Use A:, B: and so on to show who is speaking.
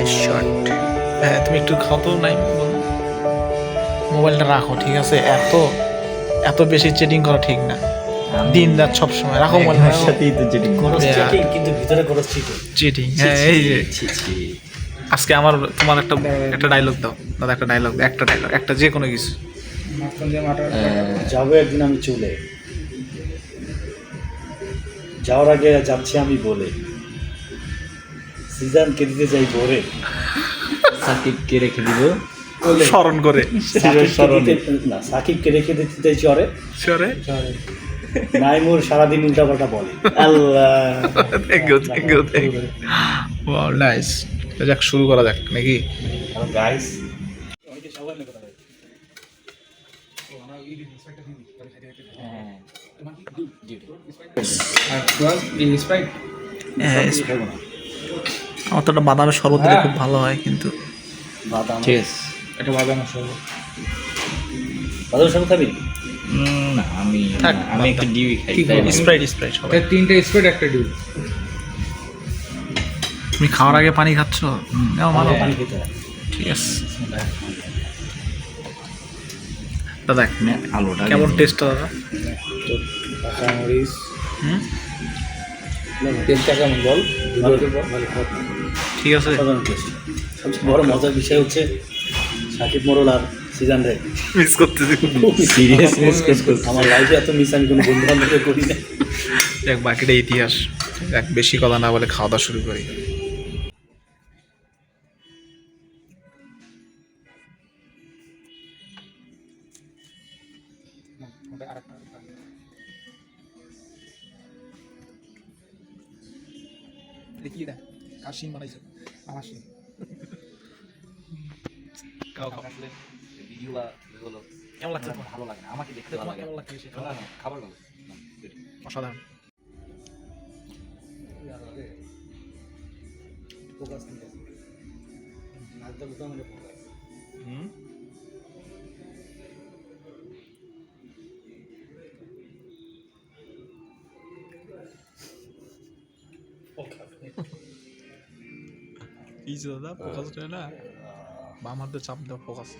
A: Nice shot হ্যাঁ তুমি একটু খাও তো নাই মোবাইলটা রাখো ঠিক আছে? এত এত বেশি চেটিং করা ঠিক না। দিন রাত সব সময় রাখো মোবাইল
B: আমার সাথেই তো যেটি
C: কিন্তু ভিতরে ঠিক
A: চিটিং হ্যাঁ এই যে। আজকে আমার তোমার একটা একটা ডায়লগ দাও। দাদা একটা ডায়লগ একটা ডায়লগ একটা যে কোনো কিছু।
D: যাব একদিন আমি চলে। যাওয়ার আগে যাচ্ছি আমি বলে। সিজনকে দিতে যাই ভোরে
B: সাকিবকে রেখে দিব।
A: স্মরণ করে।
D: না সাকিবকে রেখে দিতে চাই চরে।
A: সরে
D: নাইমুর সারাদিন উল্টাপাল্টা বলে।
B: আল্লাহ।
A: Thank you thank you thank you wow nice যাক শুরু করা যাক নাকি?
D: গাইস
A: হ্যাঁ আমার তো একটা বাদামের শরবত দিলে খুব ভালো হয় কিন্তু
D: বাদাম
B: ঠিক আছে।
C: একটা বাদাম সর্বত
D: বাদাম সব খাবি?
B: না আমি
A: থাক,
B: আমি একটু ডিউই খাই?
A: স্প্রাইট স্প্রাইট সবাই।
C: তিনটে স্প্রেড একটা ডিউ
A: তুমি খাওয়ার আগে পানি খাচ্ছ? নাও, ভালো
D: পানি খেতে
A: ঠিক আছে। দাদা
B: মানে আলুটা
A: কেমন
B: দিন।
A: টেস্টটা দাদা?
D: তো কাঁচামরিচ।
A: হুম?
C: তেলটা কেমন বল?
D: ভালো
A: ঠিক আছে।
D: সবচেয়ে বড় মজার বিষয় হচ্ছে সাকিব মোড়ল আর সিজান রে।
A: মিস করতেছি।
B: Serious miss করতেছি।
D: আমার লাইফে এত মিস আমি কোনো বন্ধু বান্ধবকে করি না।
A: দেখ বাকিটা ইতিহাস। দেখ বেশি কথা না বলে খাওয়া দাওয়া শুরু করি। দেখি না কাশিম বানাইছে? আমাশি খাও খাও কেমন লাগছে?
B: ভালো লাগে না। আমাকে দেখতে
A: তোমার কেমন লাগছে সেটা?
B: না, না, খাবার? ভালো।
A: অসাধারণ। হুম? এই যে দাদা ফোকাস হয় না? বাম হাতে চাপ দাও ফোকাস